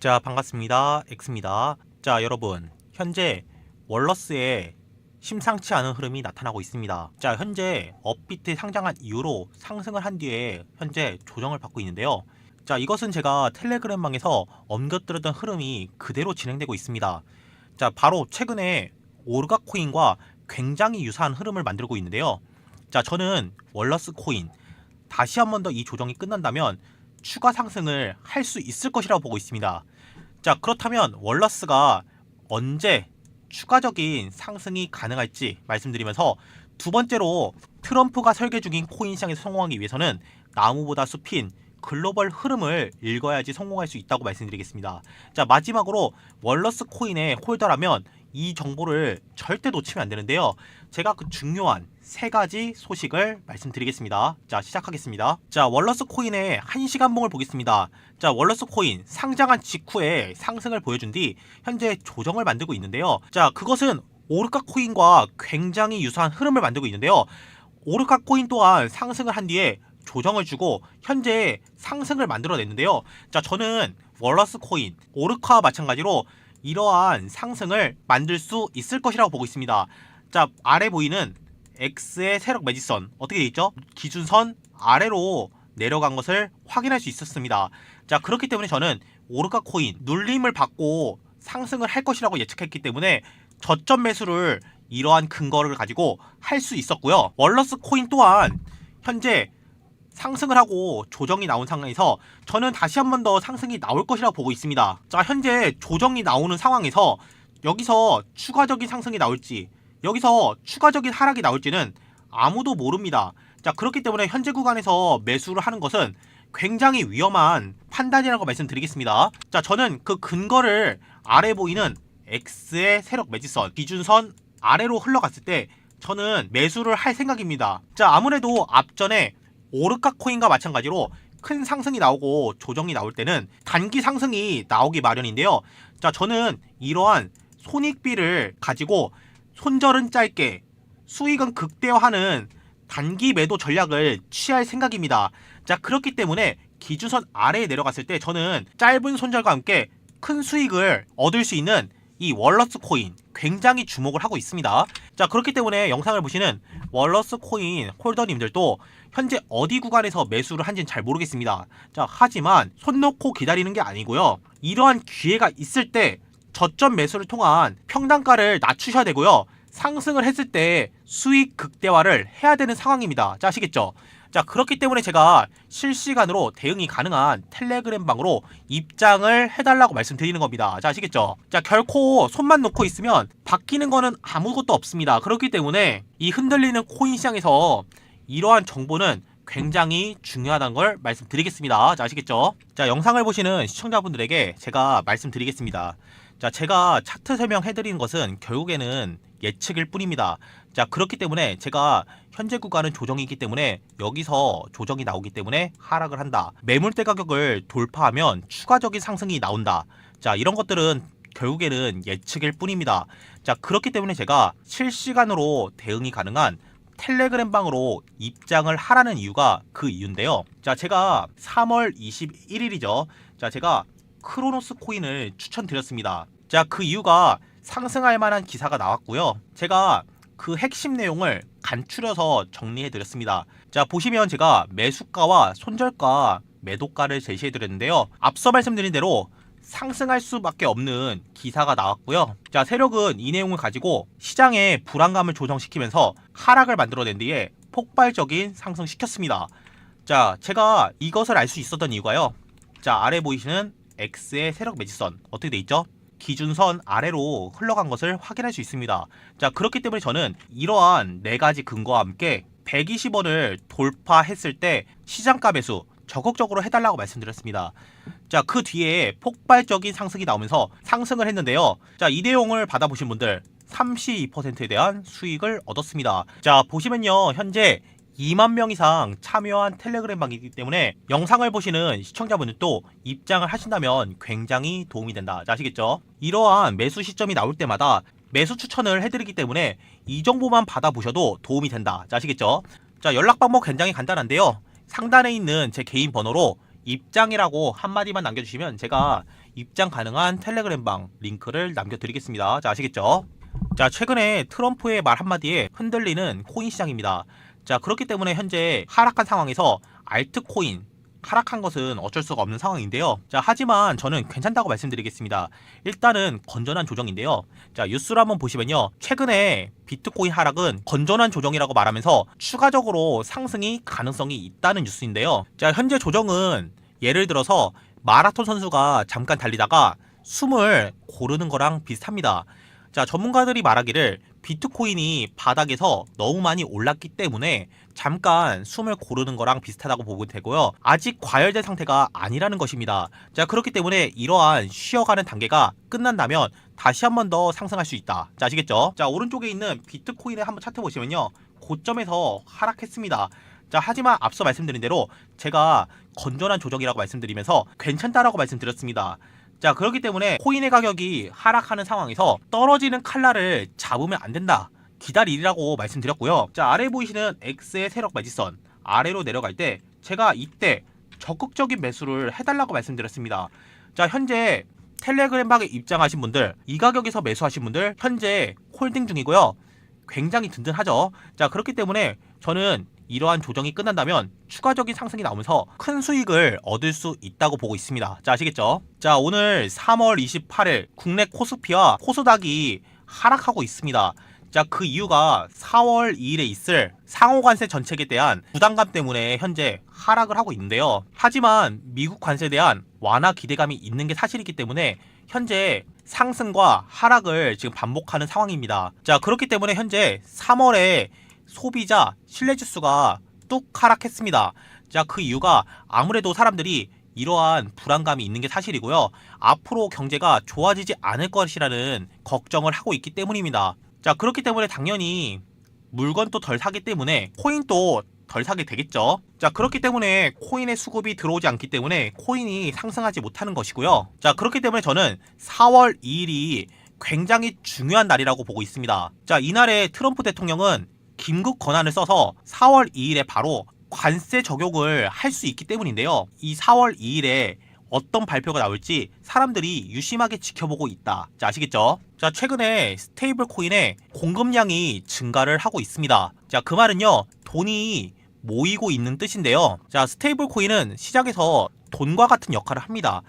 자 반갑습니다. X입니다. 자 여러분. 현재 월러스에 심상치 않은 흐름이 나타나고 있습니다. 자 현재 업비트 상장한 이후로 상승을 한 뒤에 현재 조정을 받고 있는데요. 자 이것은 제가 텔레그램방에서 언급드렸던 흐름이 그대로 진행되고 있습니다. 자 바로 최근에 오르가 코인과 굉장히 유사한 흐름을 만들고 있는데요. 자 저는 월러스 코인 다시 한 번 더 이 조정이 끝난다면 추가 상승을 할 수 있을 것이라고 보고 있습니다. 자, 그렇다면 월러스가 언제 추가적인 상승이 가능할지 말씀드리면서 두 번째로 트럼프가 설계 중인 코인 시장에서 성공하기 위해서는 나무보다 숲인 글로벌 흐름을 읽어야지 성공할 수 있다고 말씀드리겠습니다. 자, 마지막으로 월러스 코인의 홀더라면 이 정보를 절대 놓치면 안 되는데요. 제가 그 중요한 세 가지 소식을 말씀드리겠습니다. 자, 시작하겠습니다. 자, 월러스 코인의 1시간봉을 보겠습니다. 자, 월러스 코인 상장한 직후에 상승을 보여준 뒤 현재 조정을 만들고 있는데요. 자, 그것은 오르카 코인과 굉장히 유사한 흐름을 만들고 있는데요. 오르카 코인 또한 상승을 한 뒤에 조정을 주고 현재 상승을 만들어냈는데요. 자, 저는 월러스 코인, 오르카와 마찬가지로 이러한 상승을 만들 수 있을 것이라고 보고 있습니다. 자, 아래 보이는 X의 세력 매지선 어떻게 돼 있죠? 기준선 아래로 내려간 것을 확인할 수 있었습니다. 자, 그렇기 때문에 저는 오르카 코인 눌림을 받고 상승을 할 것이라고 예측했기 때문에 저점 매수를 이러한 근거를 가지고 할 수 있었고요. 월러스 코인 또한 현재 상승을 하고 조정이 나온 상황에서 저는 다시 한 번 더 상승이 나올 것이라고 보고 있습니다. 자, 현재 조정이 나오는 상황에서 여기서 추가적인 상승이 나올지 여기서 추가적인 하락이 나올지는 아무도 모릅니다. 자, 그렇기 때문에 현재 구간에서 매수를 하는 것은 굉장히 위험한 판단이라고 말씀드리겠습니다. 자, 저는 그 근거를 아래 보이는 X의 세력 매지선 기준선 아래로 흘러갔을 때 저는 매수를 할 생각입니다. 자, 아무래도 앞전에 오르카 코인과 마찬가지로 큰 상승이 나오고 조정이 나올 때는 단기 상승이 나오기 마련인데요. 자, 저는 이러한 손익비를 가지고 손절은 짧게 수익은 극대화하는 단기 매도 전략을 취할 생각입니다. 자, 그렇기 때문에 기준선 아래에 내려갔을 때 저는 짧은 손절과 함께 큰 수익을 얻을 수 있는 이 월러스 코인 굉장히 주목을 하고 있습니다. 자, 그렇기 때문에 영상을 보시는 월러스 코인 홀더님들도 현재 어디 구간에서 매수를 한지는 잘 모르겠습니다. 자, 하지만 손 놓고 기다리는 게 아니고요. 이러한 기회가 있을 때 저점 매수를 통한 평단가를 낮추셔야 되고요. 상승을 했을 때 수익 극대화를 해야 되는 상황입니다. 자, 아시겠죠? 자, 그렇기 때문에 제가 실시간으로 대응이 가능한 텔레그램 방으로 입장을 해달라고 말씀드리는 겁니다. 자, 아시겠죠? 자, 결코 손만 놓고 있으면 바뀌는 거는 아무것도 없습니다. 그렇기 때문에 이 흔들리는 코인 시장에서 이러한 정보는 굉장히 중요하다는 걸 말씀드리겠습니다. 자, 아시겠죠? 자, 영상을 보시는 시청자분들에게 제가 말씀드리겠습니다. 자, 제가 차트 설명해드리는 것은 결국에는 예측일 뿐입니다. 자, 그렇기 때문에 제가 현재 구간은 조정이기 때문에 여기서 조정이 나오기 때문에 하락을 한다. 매물대 가격을 돌파하면 추가적인 상승이 나온다. 자, 이런 것들은 결국에는 예측일 뿐입니다. 자, 그렇기 때문에 제가 실시간으로 대응이 가능한 텔레그램 방으로 입장을 하라는 이유가 그 이유인데요. 자, 제가 3월 21일이죠. 자, 제가 크로노스 코인을 추천드렸습니다. 자, 그 이유가 상승할 만한 기사가 나왔고요. 제가 그 핵심 내용을 간추려서 정리해 드렸습니다. 자, 보시면 제가 매수가와 손절가, 매도가를 제시해 드렸는데요. 앞서 말씀드린 대로 상승할 수밖에 없는 기사가 나왔고요. 자, 세력은 이 내용을 가지고 시장의 불안감을 조정시키면서 하락을 만들어낸 뒤에 폭발적인 상승시켰습니다. 자, 제가 이것을 알 수 있었던 이유가요. 자, 아래 보이시는 X의 세력 매지선 어떻게 돼 있죠? 기준선 아래로 흘러간 것을 확인할 수 있습니다. 자, 그렇기 때문에 저는 이러한 네 가지 근거와 함께 120원을 돌파했을 때 시장가 매수 적극적으로 해달라고 말씀드렸습니다. 자, 그 뒤에 폭발적인 상승이 나오면서 상승을 했는데요. 자, 이 내용을 받아보신 분들 32%에 대한 수익을 얻었습니다. 자, 보시면요. 현재 2만 명 이상 참여한 텔레그램 방이기 때문에 영상을 보시는 시청자분들도 입장을 하신다면 굉장히 도움이 된다. 자, 아시겠죠? 이러한 매수 시점이 나올 때마다 매수 추천을 해드리기 때문에 이 정보만 받아보셔도 도움이 된다. 자, 아시겠죠? 자, 연락 방법 굉장히 간단한데요. 상단에 있는 제 개인 번호로 입장이라고 한마디만 남겨주시면 제가 입장 가능한 텔레그램방 링크를 남겨드리겠습니다. 자, 아시겠죠? 자, 최근에 트럼프의 말 한마디에 흔들리는 코인 시장입니다. 자, 그렇기 때문에 현재 하락한 상황에서 알트코인 하락한 것은 어쩔 수가 없는 상황인데요. 자, 하지만 저는 괜찮다고 말씀드리겠습니다. 일단은 건전한 조정인데요. 자, 뉴스를 한번 보시면요. 최근에 비트코인 하락은 건전한 조정이라고 말하면서 추가적으로 상승이 가능성이 있다는 뉴스인데요. 자, 현재 조정은 예를 들어서 마라톤 선수가 잠깐 달리다가 숨을 고르는 거랑 비슷합니다. 자, 전문가들이 말하기를 비트코인이 바닥에서 너무 많이 올랐기 때문에 잠깐 숨을 고르는 거랑 비슷하다고 보고 되고요. 아직 과열된 상태가 아니라는 것입니다. 자, 그렇기 때문에 이러한 쉬어가는 단계가 끝난다면 다시 한 번 더 상승할 수 있다. 자, 아시겠죠? 자, 오른쪽에 있는 비트코인을 한번 차트 보시면요. 고점에서 하락했습니다. 자, 하지만 앞서 말씀드린 대로 제가 건전한 조정이라고 말씀드리면서 괜찮다라고 말씀드렸습니다. 자, 그렇기 때문에 코인의 가격이 하락하는 상황에서 떨어지는 칼날을 잡으면 안 된다. 기다리라고 말씀드렸고요. 자, 아래 보이시는 X의 세력 매지선 아래로 내려갈 때 제가 이때 적극적인 매수를 해달라고 말씀드렸습니다. 자, 현재 텔레그램방에 입장하신 분들, 이 가격에서 매수하신 분들 현재 홀딩 중이고요. 굉장히 든든하죠. 자, 그렇기 때문에 저는 이러한 조정이 끝난다면 추가적인 상승이 나오면서 큰 수익을 얻을 수 있다고 보고 있습니다. 자, 아시겠죠? 자, 오늘 3월 28일 국내 코스피와 코스닥이 하락하고 있습니다. 자, 그 이유가 4월 2일에 있을 상호 관세 전책에 대한 부담감 때문에 현재 하락을 하고 있는데요. 하지만 미국 관세에 대한 완화 기대감이 있는 게 사실이기 때문에 현재 상승과 하락을 지금 반복하는 상황입니다. 자, 그렇기 때문에 현재 3월에 소비자 신뢰지수가 뚝 하락했습니다. 자, 그 이유가 아무래도 사람들이 이러한 불안감이 있는 게 사실이고요. 앞으로 경제가 좋아지지 않을 것이라는 걱정을 하고 있기 때문입니다. 자, 그렇기 때문에 당연히 물건도 덜 사기 때문에 코인도 덜 사게 되겠죠. 자, 그렇기 때문에 코인의 수급이 들어오지 않기 때문에 코인이 상승하지 못하는 것이고요. 자, 그렇기 때문에 저는 4월 2일이 굉장히 중요한 날이라고 보고 있습니다. 자, 이날에 트럼프 대통령은 긴급 권한을 써서 4월 2일에 바로 관세 적용을 할 수 있기 때문인데요. 이 4월 2일에 어떤 발표가 나올지 사람들이 유심하게 지켜보고 있다. 자, 아시겠죠? 자, 최근에 스테이블 코인의 공급량이 증가를 하고 있습니다. 자, 그 말은요, 돈이 모이고 있는 뜻인데요. 자, 스테이블 코인은 시장에서 돈과 같은 역할을 합니다.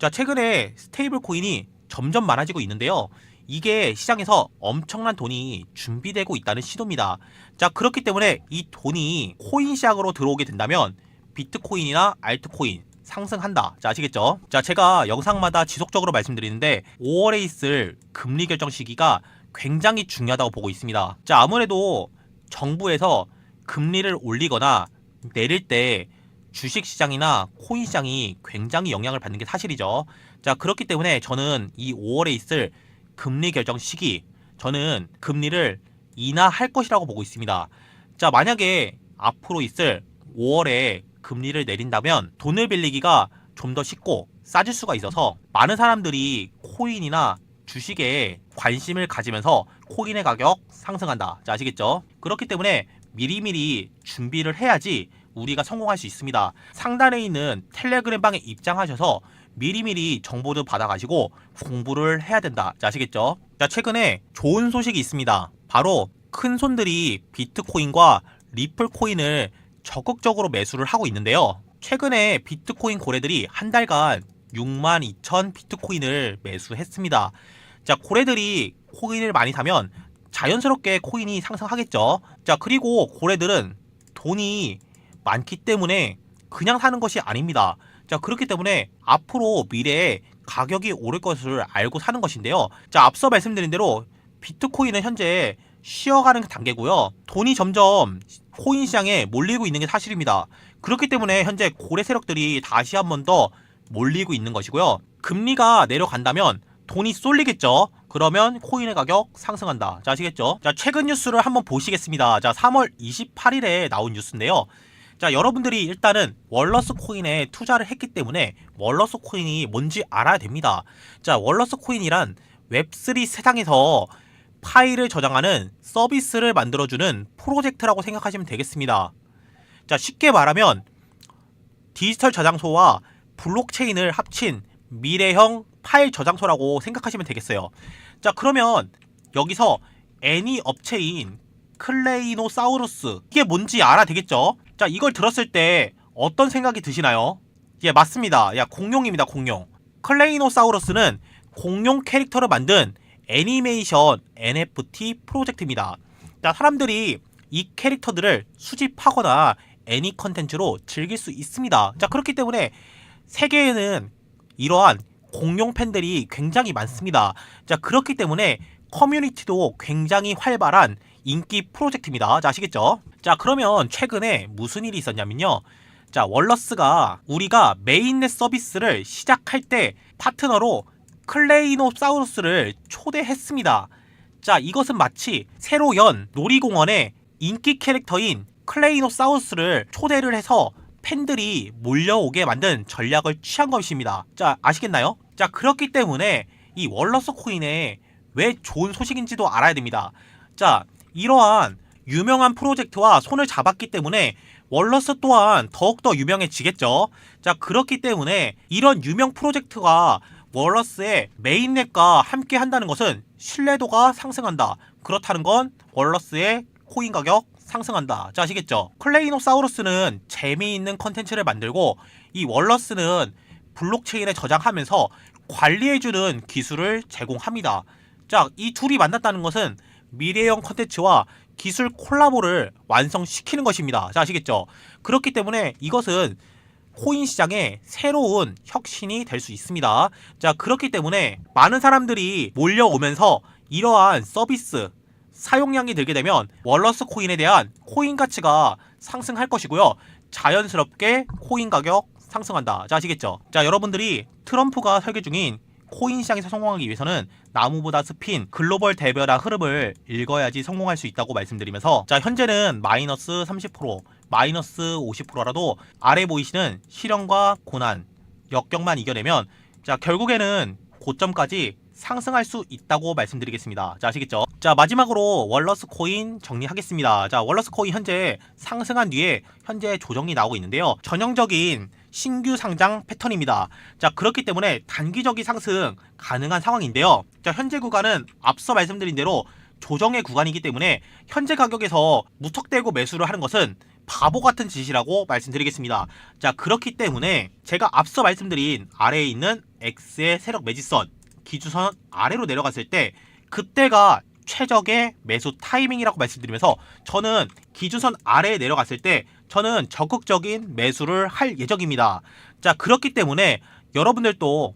자, 최근에 스테이블 코인이 점점 많아지고 있는데요. 이게 시장에서 엄청난 돈이 준비되고 있다는 신호입니다. 자, 그렇기 때문에 이 돈이 코인 시장으로 들어오게 된다면 비트코인이나 알트코인 상승한다. 자, 아시겠죠? 자, 제가 영상마다 지속적으로 말씀드리는데 5월에 있을 금리 결정 시기가 굉장히 중요하다고 보고 있습니다. 자, 아무래도 정부에서 금리를 올리거나 내릴 때 주식 시장이나 코인 시장이 굉장히 영향을 받는 게 사실이죠. 자, 그렇기 때문에 저는 이 5월에 있을 금리 결정 시기, 저는 금리를 인하할 것이라고 보고 있습니다. 자, 만약에 앞으로 있을 5월에 금리를 내린다면 돈을 빌리기가 좀 더 쉽고 싸질 수가 있어서 많은 사람들이 코인이나 주식에 관심을 가지면서 코인의 가격 상승한다. 자, 아시겠죠? 그렇기 때문에 미리미리 준비를 해야지 우리가 성공할 수 있습니다. 상단에 있는 텔레그램 방에 입장하셔서 미리미리 정보도 받아가시고 공부를 해야 된다. 자, 아시겠죠? 자, 최근에 좋은 소식이 있습니다. 바로 큰 손들이 비트코인과 리플 코인을 적극적으로 매수를 하고 있는데요. 최근에 비트코인 고래들이 한 달간 6만 2천 비트코인을 매수했습니다. 자, 고래들이 코인을 많이 사면 자연스럽게 코인이 상승하겠죠. 자, 그리고 고래들은 돈이 많기 때문에 그냥 사는 것이 아닙니다. 자, 그렇기 때문에 앞으로 미래에 가격이 오를 것을 알고 사는 것인데요. 자, 앞서 말씀드린 대로 비트코인은 현재 쉬어가는 단계고요. 돈이 점점 코인 시장에 몰리고 있는 게 사실입니다. 그렇기 때문에 현재 고래 세력들이 다시 한 번 더 몰리고 있는 것이고요. 금리가 내려간다면 돈이 쏠리겠죠. 그러면 코인의 가격 상승한다. 자, 아시겠죠? 자, 최근 뉴스를 한번 보시겠습니다. 자, 3월 28일에 나온 뉴스인데요. 자, 여러분들이 일단은 월러스 코인에 투자를 했기 때문에 월러스 코인이 뭔지 알아야 됩니다. 자, 월러스 코인이란 웹3 세상에서 파일을 저장하는 서비스를 만들어주는 프로젝트라고 생각하시면 되겠습니다. 자, 쉽게 말하면 디지털 저장소와 블록체인을 합친 미래형 파일 저장소라고 생각하시면 되겠어요. 자, 그러면 여기서 애니 업체인 클레이노사우루스 이게 뭔지 알아 되겠죠? 자, 이걸 들었을 때 어떤 생각이 드시나요? 예, 맞습니다. 야, 공룡입니다, 공룡. 클레이노사우루스는 공룡 캐릭터를 만든 애니메이션 NFT 프로젝트입니다. 자, 사람들이 이 캐릭터들을 수집하거나 애니 컨텐츠로 즐길 수 있습니다. 자, 그렇기 때문에 세계에는 이러한 공룡 팬들이 굉장히 많습니다. 자, 그렇기 때문에 커뮤니티도 굉장히 활발한 인기 프로젝트입니다. 자, 아시겠죠? 자, 그러면 최근에 무슨 일이 있었냐면요. 자, 월러스가 우리가 메인넷 서비스를 시작할 때 파트너로 클레이노사우루스를 초대했습니다. 자, 이것은 마치 새로 연 놀이공원에 인기 캐릭터인 클레이노사우루스를 초대를 해서 팬들이 몰려오게 만든 전략을 취한 것입니다. 자, 아시겠나요? 자, 그렇기 때문에 이 월러스 코인에 왜 좋은 소식인지도 알아야 됩니다. 자, 이러한 유명한 프로젝트와 손을 잡았기 때문에 월러스 또한 더욱더 유명해지겠죠. 자, 그렇기 때문에 이런 유명 프로젝트가 월러스의 메인넷과 함께 한다는 것은 신뢰도가 상승한다. 그렇다는 건 월러스의 코인 가격 상승한다. 자, 아시겠죠? 클레이노사우루스는 재미있는 컨텐츠를 만들고 이 월러스는 블록체인에 저장하면서 관리해주는 기술을 제공합니다. 자, 이 둘이 만났다는 것은 미래형 컨텐츠와 기술 콜라보를 완성시키는 것입니다. 자, 아시겠죠? 그렇기 때문에 이것은 코인 시장의 새로운 혁신이 될 수 있습니다. 자, 그렇기 때문에 많은 사람들이 몰려오면서 이러한 서비스 사용량이 늘게 되면 월러스 코인에 대한 코인 가치가 상승할 것이고요. 자연스럽게 코인 가격 상승한다. 자, 아시겠죠? 자, 여러분들이 트럼프가 설계 중인 코인 시장에서 성공하기 위해서는 나무보다 스핀 글로벌 대별화 흐름을 읽어야지 성공할 수 있다고 말씀드리면서 자 현재는 마이너스 30% 마이너스 50%라도 아래 보이시는 시련과 고난 역경만 이겨내면 자 결국에는 고점까지 상승할 수 있다고 말씀드리겠습니다. 자, 아시겠죠? 자, 마지막으로 월러스 코인 정리하겠습니다. 자, 월러스 코인 현재 상승한 뒤에 현재 조정이 나오고 있는데요. 전형적인 신규 상장 패턴입니다. 자, 그렇기 때문에 단기적인 상승 가능한 상황인데요. 자, 현재 구간은 앞서 말씀드린 대로 조정의 구간이기 때문에 현재 가격에서 무턱대고 매수를 하는 것은 바보 같은 짓이라고 말씀드리겠습니다. 자, 그렇기 때문에 제가 앞서 말씀드린 아래에 있는 X의 세력 매지선 기준선 아래로 내려갔을 때 그때가 최적의 매수 타이밍이라고 말씀드리면서 저는 기준선 아래에 내려갔을 때 저는 적극적인 매수를 할 예정입니다. 자, 그렇기 때문에 여러분들도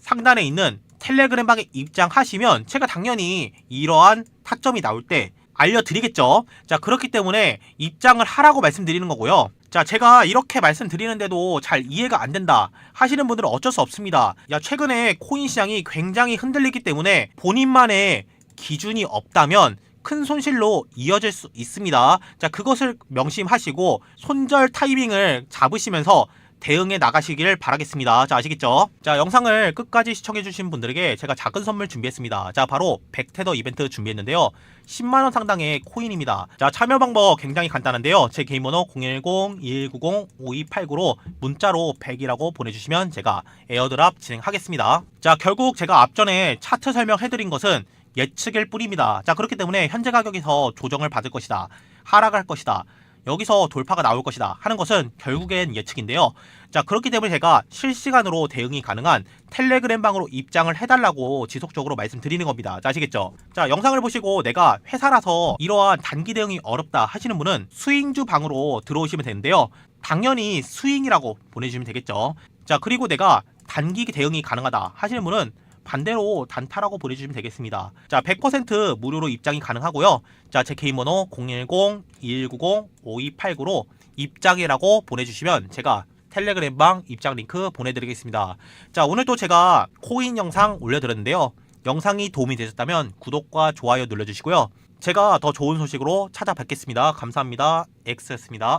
상단에 있는 텔레그램 방에 입장하시면 제가 당연히 이러한 타점이 나올 때 알려드리겠죠. 자, 그렇기 때문에 입장을 하라고 말씀드리는 거고요. 자, 제가 이렇게 말씀드리는데도 잘 이해가 안 된다 하시는 분들은 어쩔 수 없습니다. 야, 최근에 코인 시장이 굉장히 흔들리기 때문에 본인만의 기준이 없다면 큰 손실로 이어질 수 있습니다. 자, 그것을 명심하시고 손절 타이밍을 잡으시면서 대응해 나가시길 바라겠습니다. 자, 아시겠죠? 자, 영상을 끝까지 시청해주신 분들에게 제가 작은 선물 준비했습니다. 자, 바로 백테더 이벤트 준비했는데요. 10만원 상당의 코인입니다. 자, 참여 방법 굉장히 간단한데요. 제 개인 번호 010-2190-5289로 문자로 100이라고 보내주시면 제가 에어드랍 진행하겠습니다. 자, 결국 제가 앞전에 차트 설명해드린 것은 예측일 뿐입니다. 자, 그렇기 때문에 현재 가격에서 조정을 받을 것이다. 하락할 것이다. 여기서 돌파가 나올 것이다 하는 것은 결국엔 예측인데요. 자, 그렇기 때문에 제가 실시간으로 대응이 가능한 텔레그램 방으로 입장을 해달라고 지속적으로 말씀드리는 겁니다. 자, 아시겠죠? 자, 영상을 보시고 내가 회사라서 이러한 단기 대응이 어렵다 하시는 분은 스윙주 방으로 들어오시면 되는데요. 당연히 스윙이라고 보내주시면 되겠죠. 자, 그리고 내가 단기 대응이 가능하다 하시는 분은 반대로 단타라고 보내주시면 되겠습니다. 자, 100% 무료로 입장이 가능하고요. 자, 제 개인 번호 010-2190-5289로 입장이라고 보내주시면 제가 텔레그램 방 입장 링크 보내드리겠습니다. 자, 오늘도 제가 코인 영상 올려드렸는데요. 영상이 도움이 되셨다면 구독과 좋아요 눌러주시고요. 제가 더 좋은 소식으로 찾아뵙겠습니다. 감사합니다. X였습니다.